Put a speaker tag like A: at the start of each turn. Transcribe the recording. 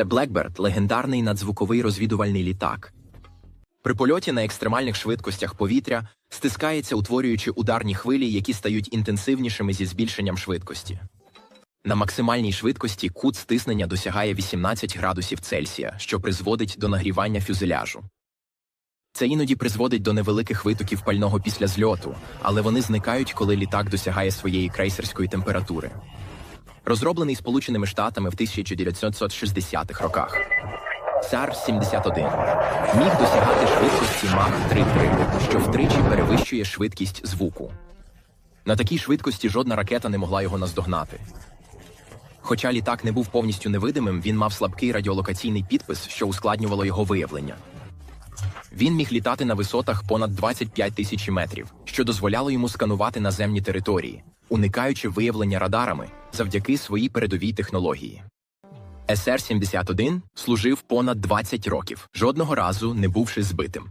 A: Це Blackbird – легендарний надзвуковий розвідувальний літак. При польоті на екстремальних швидкостях повітря стискається, утворюючи ударні хвилі, які стають інтенсивнішими зі збільшенням швидкості. На максимальній швидкості кут стиснення досягає 18 градусів Цельсія, що призводить до нагрівання фюзеляжу. Це іноді призводить до невеликих витоків пального після зльоту, але вони зникають, коли літак досягає своєї крейсерської температури. Розроблений Сполученими Штатами в 1960-х роках. САР-71 міг досягати швидкості Мах 3.3, що втричі перевищує швидкість звуку. На такій швидкості жодна ракета не могла його наздогнати. Хоча літак не був повністю невидимим, він мав слабкий радіолокаційний підпис, що ускладнювало його виявлення. Він міг літати на висотах понад 25 тисяч метрів, що дозволяло йому сканувати наземні території, уникаючи виявлення радарами завдяки своїй передовій технології. СР-71 служив понад 20 років, жодного разу не бувши збитим.